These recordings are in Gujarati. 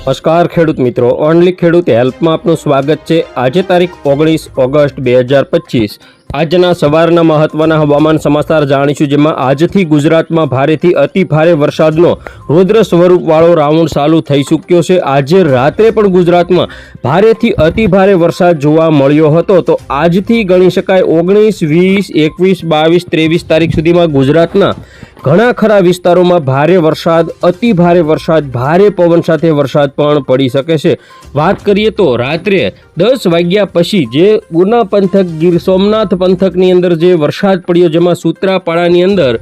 નમસ્કાર ખેડૂત મિત્રો ઓનલી ખેડૂત હેલ્પમાં આપનું સ્વાગત છે. આજે તારીખ ઓગણીસ ઓગસ્ટ બે હજાર પચીસ. આજના સવારના મહત્વના હવામાન સમાચાર જાણીશું, જેમાં આજથી ગુજરાતમાં ભારેથી અતિ ભારે વરસાદનો રુદ્ર સ્વરૂપવાળો રાઉન્ડ ચાલુ થઈ ચૂક્યો છે. આજે રાત્રે પણ ગુજરાતમાં ભારેથી અતિ ભારે વરસાદ જોવા મળ્યો હતો. તો આજથી ગણી શકાય ઓગણીસ, વીસ, એકવીસ, બાવીસ, ત્રેવીસ તારીખ સુધીમાં ગુજરાતના ઘણા ખરા વિસ્તારોમાં ભારે વરસાદ, અતિ ભારે વરસાદ, ભારે પવન સાથે વરસાદ પણ પડી શકે છે. વાત કરીએ તો રાત્રે દસ વાગ્યા પછી જે ઉના પંથક ગીર સોમનાથ પંથકની અંદર જે વરસાદ પડ્યો, જેમાં સૂત્રાપાડાની અંદર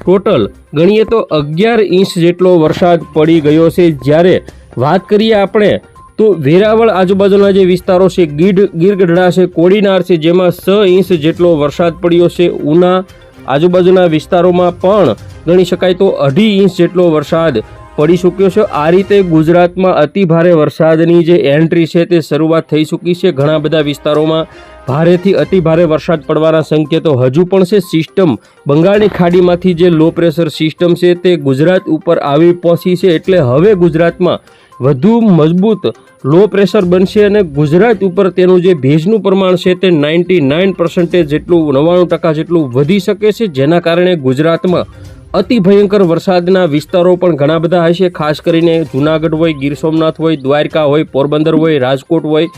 ટોટલ ગણીએ તો અગિયાર ઇંચ જેટલો વરસાદ પડી ગયો છે. જ્યારે વાત કરીએ આપણે, તો વેરાવળ આજુબાજુના જે વિસ્તારો છે, ગીડ, ગીરગઢડા છે, કોડીનાર છે, જેમાં છ ઇંચ જેટલો વરસાદ પડ્યો છે. ઉના આજુબાજુના વિસ્તારોમાં પણ ગણી શકાય તો અઢી ઇંચ જેટલો વરસાદ પડી ચૂક્યો છે. આ રીતે ગુજરાતમાં અતિભારે વરસાદની જે એન્ટ્રી છે, તે શરૂઆત થઈ ચૂકી છે ઘણા બધા વિસ્તારોમાં. ભારેથી અતિ ભારે વરસાદ પડવાના સંકેતો હજુ પણ છે સિસ્ટમ. બંગાળની ખાડીમાંથી જે લો પ્રેશર સિસ્ટમ છે તે ગુજરાત ઉપર આવી પહોંચી છે એટલે હવે ગુજરાતમાં વધુ મજબૂત લો પ્રેશર બનશે અને ગુજરાત ઉપર તેનું જે ભેજનું પ્રમાણ છે તે નાઇન્ટી નાઇન પર્સન્ટેજ જેટલું, નવ્વાણું ટકા જેટલું વધી શકે છે, જેના કારણે ગુજરાતમાં અતિ ભયંકર વરસાદના વિસ્તારો પણ ઘણા બધા હશે, ખાસ કરીને જુનાગઢ હોય, ગીર સોમનાથ હોય, દ્વારકા હોય, પોરબંદર હોય, રાજકોટ હોય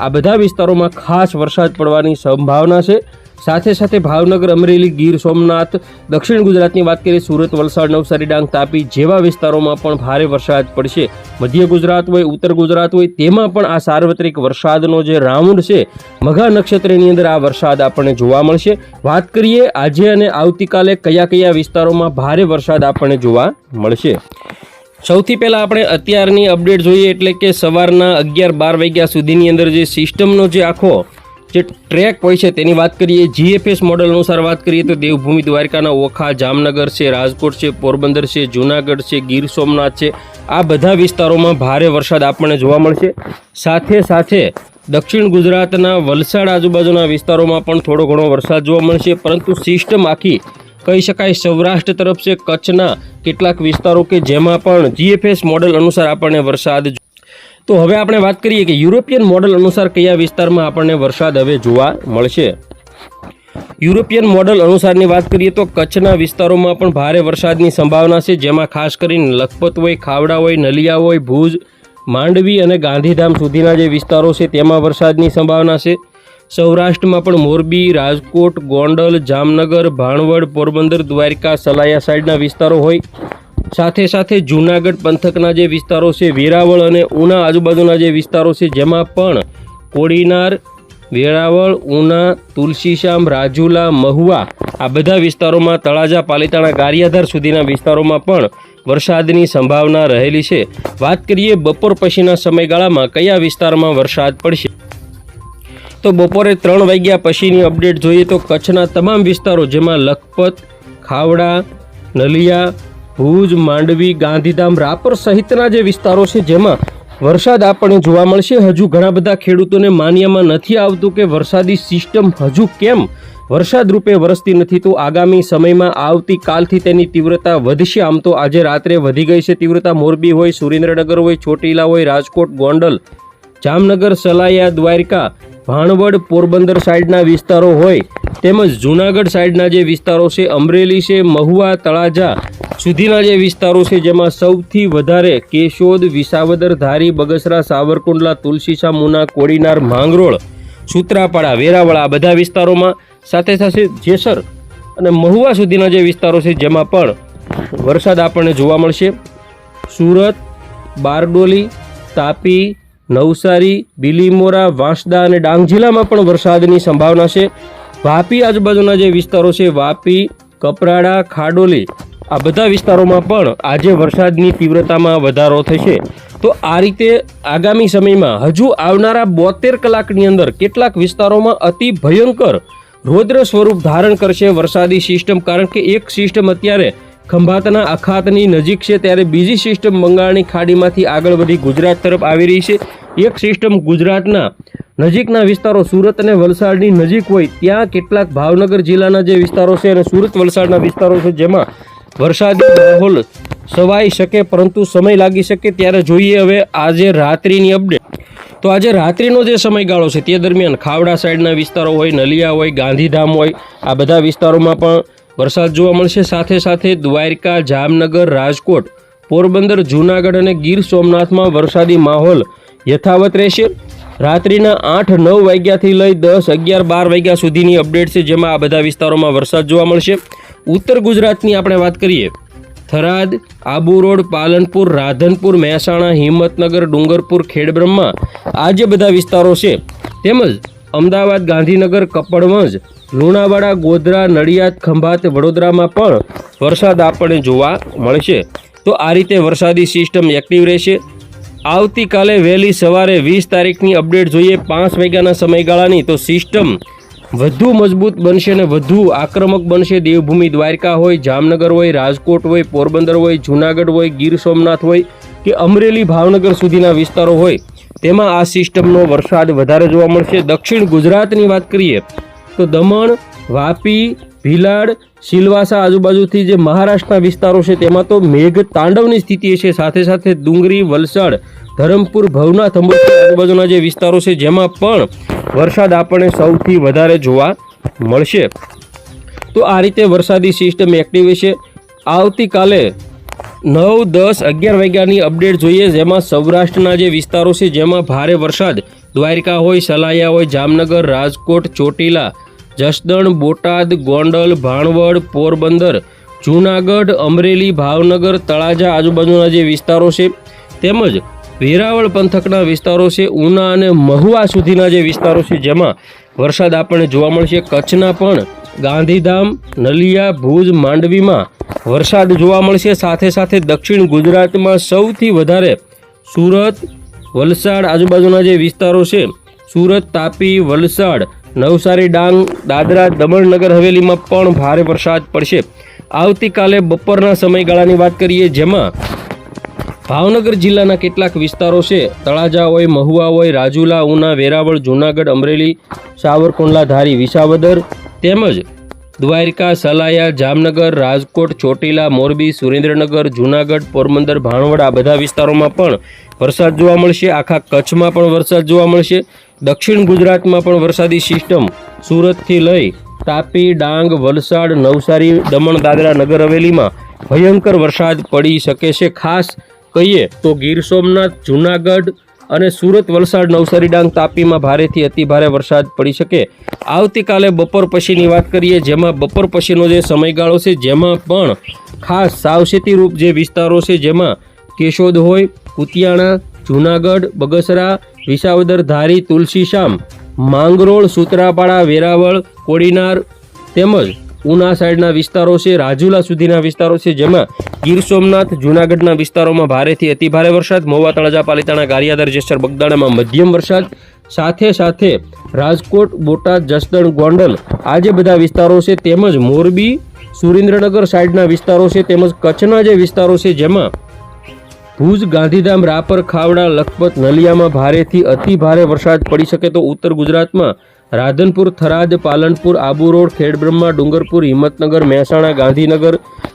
આ બધા વિસ્તારોમાં ખાસ વરસાદ પડવાની સંભાવના છે. સાથે સાથે ભાવનગર, અમરેલી, ગીર, સોમનાથ, દક્ષિણ ગુજરાતની વાત કરીએ, સુરત, વલસાડ, નવસારી, ડાંગ, તાપી જેવા વિસ્તારોમાં પણ ભારે વરસાદ પડશે. મધ્ય ગુજરાત હોય, ઉત્તર ગુજરાત હોય, તેમાં પણ આ સાર્વત્રિક વરસાદનો જે રાઉન્ડ છે, મઘા નક્ષત્રની અંદર આ વરસાદ આપણને જોવા મળશે. વાત કરીએ આજે અને આવતીકાલે કયા કયા વિસ્તારોમાં ભારે વરસાદ આપણને જોવા મળશે. સૌથી પહેલાં આપણે અત્યારની અપડેટ જોઈએ એટલે કે સવારના અગિયાર બાર વાગ્યા સુધીની અંદર જે સિસ્ટમનો જે આખો જે ટ્રેક હોય છે તેની વાત કરીએ, જીએફએસ મોડલ અનુસાર વાત કરીએ તો દેવભૂમિ દ્વારકાના ઓખા, જામનગર છે, રાજકોટ છે, પોરબંદર છે, જૂનાગઢ છે, ગીર સોમનાથ છે, આ બધા વિસ્તારોમાં ભારે વરસાદ આપણને જોવા મળશે. સાથે સાથે દક્ષિણ ગુજરાતના વલસાડ આજુબાજુના વિસ્તારોમાં પણ થોડો ઘણો વરસાદ જોવા મળશે, પરંતુ સિસ્ટમ આખી કહી શકાય સૌરાષ્ટ્ર તરફ છે, કચ્છના કેટલાક વિસ્તારો કે જેમાં પણ જીએફએસ મોડલ અનુસાર આપણને વરસાદ તો હવે આપણે વાત કરીએ કે યુરોપિયન મોડલ અનુસાર કયા વિસ્તારમાં આપણને વરસાદ હવે જોવા મળશે? યુરોપિયન મોડલ અનુસારની વાત કરીએ તો કચ્છના વિસ્તારોમાં પણ ભારે વરસાદની સંભાવના છે, જેમાં ખાસ કરીને લખપત હોય, ખાવડા હોય, નલિયા હોય, ભુજ, માંડવી અને ગાંધીધામ સુધીના જે વિસ્તારો છે, તેમાં વરસાદની સંભાવના છે. સૌરાષ્ટ્રમાં પણ મોરબી, રાજકોટ, ગોંડલ, જામનગર, ભાણવડ, પોરબંદર, દ્વારકા, સલાયા સાઈડના વિસ્તારો હોય. સાથે સાથે જૂનાગઢ પંથકના જે વિસ્તારો છે, વેરાવળ અને ઉના આજુબાજુના જે વિસ્તારો છે, જેમાં પણ કોડીનાર, વેરાવળ, ઉના, તુલસીશ્યામ, રાજુલા, મહુવા આ બધા વિસ્તારોમાં તળાજા, પાલીતાણા, ગારિયાધાર સુધીના વિસ્તારોમાં પણ વરસાદની સંભાવના રહેલી છે. વાત કરીએ બપોર પછીના સમયગાળામાં કયા વિસ્તારમાં વરસાદ પડશે? તો બપોરે ત્રણ વાગ્યા પછીની અપડેટ જોઈએ તો કચ્છના તમામ વિસ્તારો જેમાં લખપત, ખાવડા, નલિયા, ભુજ, માંડવી, ગાંધીધામ, રાપર સહિતના જે વિસ્તારો છે જેમાં વરસાદ આપણને જોવા મળશે. હજુ ઘણા બધા ખેડૂતોને માન્યમાં નથી આવતું કે વરસાદી સિસ્ટમ હજુ કેમ વરસાદ રૂપે વરસતી નથી. તો આગામી સમયમાં આવતીકાલથી તેની તીવ્રતા વધશે. આમ તો આજે રાત્રે વધી ગઈ છે તીવ્રતા. મોરબી હોય, સુરેન્દ્રનગર હોય, ચોટીલા હોય, રાજકોટ, ગોંડલ જામનગર, સલાયા, દ્વારકા, ભાણવડ, પોરબંદર સાઈડના વિસ્તારો હોય તેમજ જૂનાગઢ સાઈડના જે વિસ્તારો છે, અમરેલી છે, મહુવા, તળાજા સુધીના જે વિસ્તારો છે, જેમાં સૌથી વધારે કેશોદ, વિસાવદર, ધારી, બગસરા, સાવરકુંડલા તુલસીશા મુના, કોડીનાર, માંગરોળ, સુત્રાપાડા, વેરાવળા બધા વિસ્તારોમાં સાથે સાથે જેસર અને મહુવા સુધીના જે વિસ્તારો છે, જેમાં પણ વરસાદ આપણને જોવા મળશે. સુરત, બારડોલી, તાપી નવસારી, બિલીમોરા, વાંસદા અને ડાંગ જિલ્લામાં પણ વરસાદની સંભાવના છે. વાપી આજુબાજુના જે વિસ્તારો છે, વાપી, કપરાડા, ખાડોલી, આ બધા વિસ્તારોમાં પણ આજે વરસાદની તીવ્રતામાં વધારો થશે. તો આ રીતે આગામી સમયમાં હજુ આવનારા બોતેર કલાકની અંદર કેટલાક વિસ્તારોમાં અતિ ભયંકર રૌદ્ર સ્વરૂપ ધારણ કરશે વરસાદી સિસ્ટમ, કારણ કે એક સિસ્ટમ અત્યારે ખંભાતના અખાતની નજીક છે ત્યારે બીજી સિસ્ટમ બંગાળની ખાડીમાંથી આગળ વધી ગુજરાત તરફ આવી રહી છે. એક સિસ્ટમ ગુજરાતના નજીકના વિસ્તારો સુરત અને વલસાડની નજીક હોય ત્યાં કેટલાક ભાવનગર જિલ્લાના જે વિસ્તારો છે અને સુરત વલસાડના વિસ્તારો છે જેમાં વરસાદી માહોલ સવાઈ શકે પરંતુ સમય લાગી શકે ત્યારે જોઈએ હવે આજે રાત્રિની અપડેટ તો આજે રાત્રિનો જે સમયગાળો છે તે દરમિયાન ખાવડા સાઈડના વિસ્તારો હોય, નલિયા હોય, ગાંધીધામ હોય, આ બધા વિસ્તારોમાં પણ વરસાદ જોવા મળશે. સાથે સાથે દ્વારકા, જામનગર, રાજકોટ, પોરબંદર, જૂનાગઢ અને ગીર સોમનાથમાં વરસાદી માહોલ યથાવત રહેશે. રાત્રિના આઠ નવ વાગ્યાથી લઈ દસ અગિયાર બાર વાગ્યા સુધીની અપડેટ છે, જેમાં આ બધા વિસ્તારોમાં વરસાદ જોવા મળશે. ઉત્તર ગુજરાતની આપણે વાત કરીએ. થરાદ, આબુ રોડ, પાલનપુર, રાધનપુર, મહેસાણા, હિંમતનગર, ડુંગરપુર, ખેડબ્રહ્મા આ જે બધા વિસ્તારો છે, તેમજ અમદાવાદ ગાંધીનગર કપડવંજ, લુણાવાડા, ગોધરા, નડિયાદ, ખંભાત, વડોદરામાં પણ વરસાદ આપણને જોવા મળશે. તો આ રીતે વરસાદી સિસ્ટમ એક્ટિવ રહેશે. આવતીકાલે વહેલી સવારે વીસ તારીખની અપડેટ જોઈએ પાંચ વાગ્યાના સમયગાળાની. તો સિસ્ટમ વધુ મજબૂત બનશે અને વધુ આક્રમક બનશે. દેવભૂમિ દ્વારકા હોય, જામનગર હોય, રાજકોટ હોય, પોરબંદર હોય, જૂનાગઢ હોય, ગીર સોમનાથ હોય કે અમરેલી, ભાવનગર સુધીના વિસ્તારો હોય. તેમાં આ સિસ્ટમનો વરસાદ વધારે જોવા મળશે. દક્ષિણ ગુજરાતની વાત કરીએ તો દમણ, વાપી, ભીલાડ, સિલવાસા આજુબાજુથી જે મહારાષ્ટ્રના વિસ્તારો છે તેમાં તો મેઘ તાંડવની સ્થિતિ છે. સાથે સાથે ડુંગરી, વલસાડ, ધરમપુર, ભવનાથ અંબોજી આજુબાજુના જે વિસ્તારો છે જેમાં પણ વરસાદ આપણને સૌથી વધારે જોવા મળશે. તો આ રીતે વરસાદી સિસ્ટમ એક્ટિવ છે. આવતીકાલે નવ દસ અગિયાર વાગ્યાની અપડેટ જોઈએ, જેમાં સૌરાષ્ટ્રના જે વિસ્તારો છે, જેમાં ભારે વરસાદ. દ્વારકા હોય, સલાયા હોય, જામનગર, રાજકોટ, ચોટીલા, જસદણ, બોટાદ, ગોંડલ, ભાણવડ, પોરબંદર, જૂનાગઢ, અમરેલી, ભાવનગર, તળાજા આજુબાજુના જે વિસ્તારો છે, તેમજ વેરાવળ પંથકના વિસ્તારો છે, ઉના અને મહુવા સુધીના જે વિસ્તારો છે, જેમાં વરસાદ આપણને જોવા મળશે. કચ્છના પણ ગાંધીધામ, નલિયા, ભુજ, માંડવીમાં વરસાદ જોવા મળશે. સાથે સાથે દક્ષિણ ગુજરાતમાં સૌથી વધારે સુરત, વલસાડ આજુબાજુના જે વિસ્તારો છે, સુરત, તાપી, વલસાડ, નવસારી, ડાંગ, દાદરા દમણ નગર હવેલીમાં પણ ભારે વરસાદ પડશે. આવતીકાલે બપોરના સમયગાળાની વાત કરીએ, જેમાં ભાવનગર જિલ્લાના કેટલાક વિસ્તારો છે. તળાજા હોય, મહુવા હોય, રાજુલા, ઉના, વેરાવળ, જૂનાગઢ, અમરેલી, સાવરકુંડલા, ધારી, વિસાવદર તેમજ દ્વારકા, સલાયા, જામનગર, રાજકોટ, ચોટીલા, મોરબી, સુરેન્દ્રનગર, જૂનાગઢ, પોરબંદર, ભાણવડ આ બધા વિસ્તારોમાં પણ વરસાદ જોવા મળશે. આખા કચ્છમાં પણ વરસાદ જોવા મળશે. દક્ષિણ ગુજરાતમાં પણ વરસાદી સિસ્ટમ સુરતથી લઈ તાપી, ડાંગ, વલસાડ, નવસારી, દમણ, દાદરા નગર હવેલીમાં ભયંકર વરસાદ પડી શકે છે. ખાસ કહીએ તો ગીર સોમનાથ, જૂનાગઢ અને સુરત વલસાડ નવસારી ડાંગ તાપીમાં ભારેથી અતિ ભારે વરસાદ પડી શકે. આવતીકાલે બપોર પછીની વાત કરીએ, જેમાં બપોર પછીનો જે સમયગાળો છે, જેમાં પણ ખાસ સાવચેતીરૂપ જે વિસ્તારો છે, જેમાં કેશોદ હોય કુતિયાણા જૂનાગઢ, બગસરા, વિસાવદર, ધારી તુલસીશામ માંગરોળ, સુત્રાપાડા, વેરાવળ, કોડીનાર તેમજ ઉના સાઈડના વિસ્તારો છે, રાજુલા સુધીના વિસ્તારો છે, જેમાં ગીર સોમનાથ, જૂનાગઢના વિસ્તારોમાં ભારેથી અતિભારે વરસાદ મોવા તળાજા, પાલિતાણા ગારિયાદર જેસર, બગદાણામાં મધ્યમ વરસાદ. સાથે સાથે રાજકોટ, બોટાદ, જસદણ, ગોંડલ આ જે બધા વિસ્તારો છે, તેમજ મોરબી, સુરેન્દ્રનગર સાઈડના વિસ્તારો છે, તેમજ કચ્છના જે વિસ્તારો છે, જેમાં ભુજ, ગાંધીધામ, રાપર, ખાવડા, લખપત, નલિયામાં ભારેથી અતિ ભારે વરસાદ પડી શકે તો ઉત્તર ગુજરાતમાં રાધનપુર, થરાદ, પાલનપુર, આબુ રોડ, ખેડબ્રહ્મા, ડુંગરપુર, હિંમતનગર, મહેસાણા, ગાંધીનગર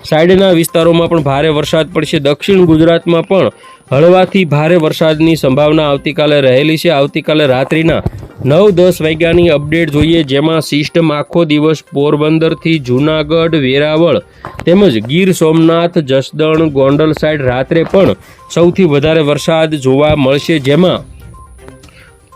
સાઈડના વિસ્તારોમાં પણ ભારે વરસાદ પડશે. દક્ષિણ ગુજરાતમાં પણ હળવાથી ભારે વરસાદની સંભાવના આવતીકાલે રહેલી છે. આવતીકાલે રાત્રિના નવ દસ વાગ્યાની અપડેટ જોઈએ, જેમાં સિસ્ટમ આખો દિવસ પોરબંદરથી જૂનાગઢ, વેરાવળ તેમજ ગીર સોમનાથ, જસદણ, ગોંડલ સાઈડ રાત્રે પણ સૌથી વધારે વરસાદ જોવા મળશે, જેમાં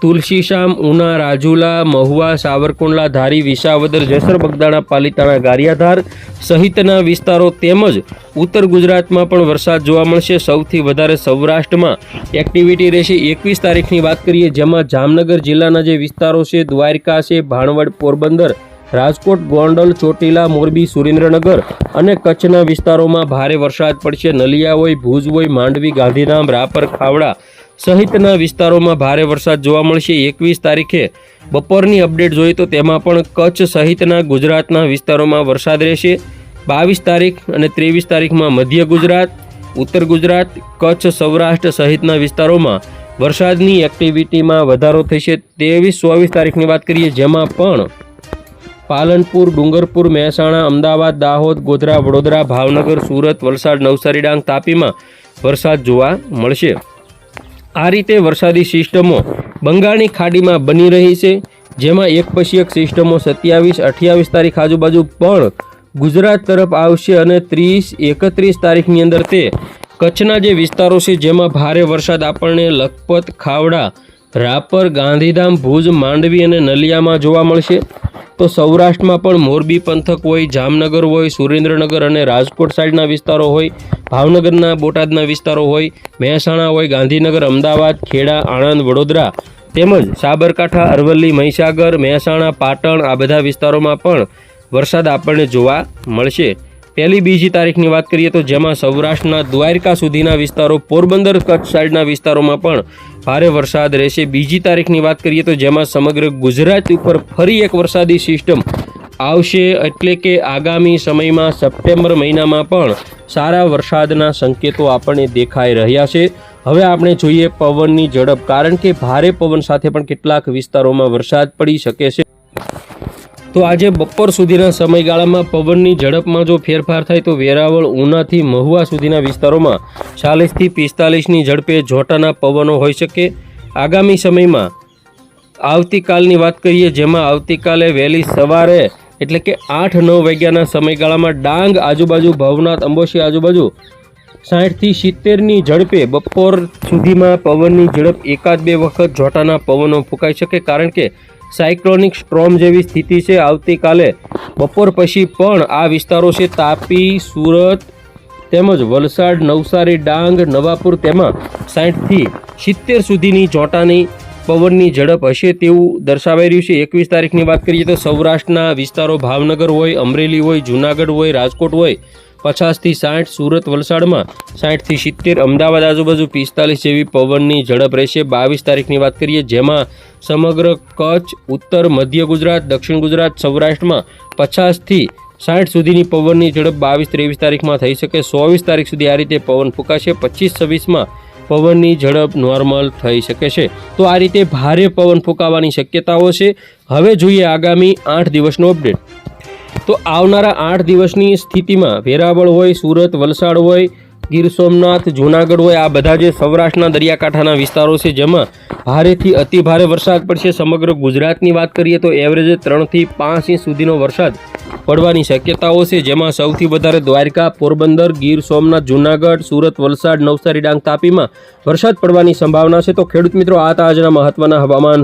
તુલસીશામ ઉના, રાજુલા, મહુવા, સાવરકુંડલા, ધારી, વિસાવદર, જેસર બગદાણા, પાલિતાણા, ગારિયાધાર સહિતના વિસ્તારો તેમજ ઉત્તર ગુજરાતમાં પણ વરસાદ જોવા મળશે. સૌથી વધારે સૌરાષ્ટ્રમાં એક્ટિવિટી રહેશે. એકવીસ તારીખની વાત કરીએ, જેમાં જામનગર જિલ્લાના જે વિસ્તારો છે, દ્વારકા છે, ભાણવડ, પોરબંદર, રાજકોટ, ગોંડલ, ચોટીલા, મોરબી, સુરેન્દ્રનગર અને કચ્છના વિસ્તારોમાં ભારે વરસાદ પડશે. નલિયા હોય, ભુજ હોય, માંડવી, ગાંધીધામ, રાપર, ખાવડા સહિતના વિસ્તારોમાં ભારે વરસાદ જોવા મળશે. એકવીસ તારીખે બપોરની અપડેટ જોઈએ તો તેમાં પણ કચ્છ સહિતના ગુજરાતના વિસ્તારોમાં વરસાદ રહેશે. બાવીસ તારીખ અને ત્રેવીસ તારીખમાં મધ્ય ગુજરાત, ઉત્તર ગુજરાત, કચ્છ, સૌરાષ્ટ્ર સહિતના વિસ્તારોમાં વરસાદની એક્ટિવિટીમાં વધારો થશે. ત્રેવીસ, ચોવીસ તારીખની વાત કરીએ, જેમાં પણ પાલનપુર, ડુંગરપુર, મહેસાણા, અમદાવાદ, દાહોદ, ગોધરા, વડોદરા, ભાવનગર, સુરત, વલસાડ, નવસારી ડાંગ, તાપીમાં વરસાદ જોવા મળશે. આ રીતે વરસાદી સિસ્ટમો બંગાળની ખાડીમાં બની રહી છે, જેમાં એક પછી એક સિસ્ટમો સત્યાવીસ, અઠ્યાવીસ તારીખ આજુબાજુ પણ ગુજરાત તરફ આવશે અને ત્રીસ, એકત્રીસ તારીખની અંદર તે કચ્છના જે વિસ્તારો છે, જેમાં ભારે વરસાદ આપણને લખપત, ખાવડા રાપર, ગાંધીધામ, ભુજ, માંડવી અને નલિયામાં જોવા મળશે. તો સૌરાષ્ટ્રમાં પણ મોરબી પંથક હોય, જામનગર હોય, સુરેન્દ્રનગર અને રાજકોટ સાઈડના વિસ્તારો હોય, ભાવનગરના, બોટાદના વિસ્તારો હોય, મહેસાણા હોય, ગાંધીનગર, અમદાવાદ, ખેડા, આણંદ, વડોદરા તેમજ સાબરકાંઠા, અરવલ્લી, મહીસાગર, મહેસાણા, પાટણ આ બધા વિસ્તારોમાં પણ વરસાદ આપણને જોવા મળશે. પહેલી બીજી તારીખની વાત કરીએ તો જેમાં સૌરાષ્ટ્રના દ્વારકા સુધીના વિસ્તારો, પોરબંદર કચ્છ સાઈડના વિસ્તારોમાં પણ ભારે વરસાદ રહેશે. બીજી તારીખની વાત કરીએ તો જેમાં સમગ્ર ગુજરાત ઉપર ફરી એક વરસાદી સિસ્ટમ આવશે એટલે કે આગામી સમયમાં સપ્ટેમ્બર મહિનામાં પણ સારા વરસાદના સંકેતો આપણને દેખાઈ રહ્યા છે. હવે આપણે જોઈએ પવનની ઝડપ, કારણ કે ભારે પવન સાથે પણ કેટલાક વિસ્તારોમાં વરસાદ પડી શકે છે. તો આજે બપોર સુધીના સમયગાળામાં પવનની ઝડપમાં જો ફેરફાર થાય તો વેરાવળ, ઉનાથી, મહુવા સુધીના વિસ્તારોમાં ચાલીસથી પિસ્તાલીસની ઝડપે જોટાના પવનો હોઈ શકે. આગામી સમયમાં આવતીકાલની વાત કરીએ, જેમાં આવતીકાલે વહેલી સવારે એટલે કે આઠ નવ વાગ્યાના સમયગાળામાં ડાંગ આજુબાજુ, ભવનાથ, અંબોશી આજુબાજુ સાઠથી સિત્તેરની ઝડપે બપોર સુધીમાં પવનની ઝડપ એકાદ બે વખત જોટાના પવનો ફૂંકાઈ શકે. કારણ કે સાયક્લોનિક સ્ટ્રોમ જેવી સ્થિતિ છે. આવતીકાલે બપોર પછી પણ આ વિસ્તારો છે તાપી, સુરત તેમજ વલસાડ, નવસારી, ડાંગ, નવાપુર તેમાં સાઠથી સિત્તેર સુધીની ચોંટાની પવનની ઝડપ હશે તેવું દર્શાવાઈ રહ્યું છે. એકવીસ તારીખની વાત કરીએ તો સૌરાષ્ટ્રના વિસ્તારો ભાવનગર હોય, અમરેલી હોય, જૂનાગઢ હોય, રાજકોટ હોય પચાસથી સાઠ સુરત વલસાડમાં, સાઠથી સિત્તેર અમદાવાદ આજુબાજુ પિસ્તાલીસ જેવી પવનની ઝડપ રહેશે. બાવીસ તારીખની વાત કરીએ, જેમાં સમગ્ર કચ્છ, ઉત્તર, મધ્ય ગુજરાત, દક્ષિણ ગુજરાત, સૌરાષ્ટ્રમાં પચાસથી સાઠ સુધીની પવનની ઝડપ બાવીસ ત્રેવીસ તારીખમાં થઈ શકે. ચોવીસ તારીખ સુધી આ રીતે પવન ફૂંકાશે. પચીસ છવ્વીસમાં પવનની ઝડપ નોર્મલ થઈ શકે છે. તો આ રીતે ભારે પવન ફૂંકાવાની શક્યતાઓ છે. હવે જોઈએ આગામી આઠ દિવસનો અપડેટ. તો આવનારા આઠ દિવસની સ્થિતિમાં વેરાવળ હોય, સુરત, વલસાડ હોય, ગીર સોમનાથ, જૂનાગઢ હોય, આ બધા જે સૌરાષ્ટ્રના દરિયાકાંઠાના વિસ્તારો છે, જેમાં ભારેથી અતિ ભારે વરસાદ પડશે. સમગ્ર ગુજરાતની વાત કરીએ તો એવરેજે ત્રણથી પાંચ ઇંચ સુધીનો વરસાદ પડવાની શક્યતાઓ છે, જેમાં સૌથી વધારે દ્વારકા, પોરબંદર, ગીર સોમનાથ, જૂનાગઢ, સુરત, વલસાડ, નવસારી, ડાંગ તાપીમાં વરસાદ પડવાની સંભાવના છે. તો ખેડૂત મિત્રો, આ તાજના મહત્ત્વના હવામાન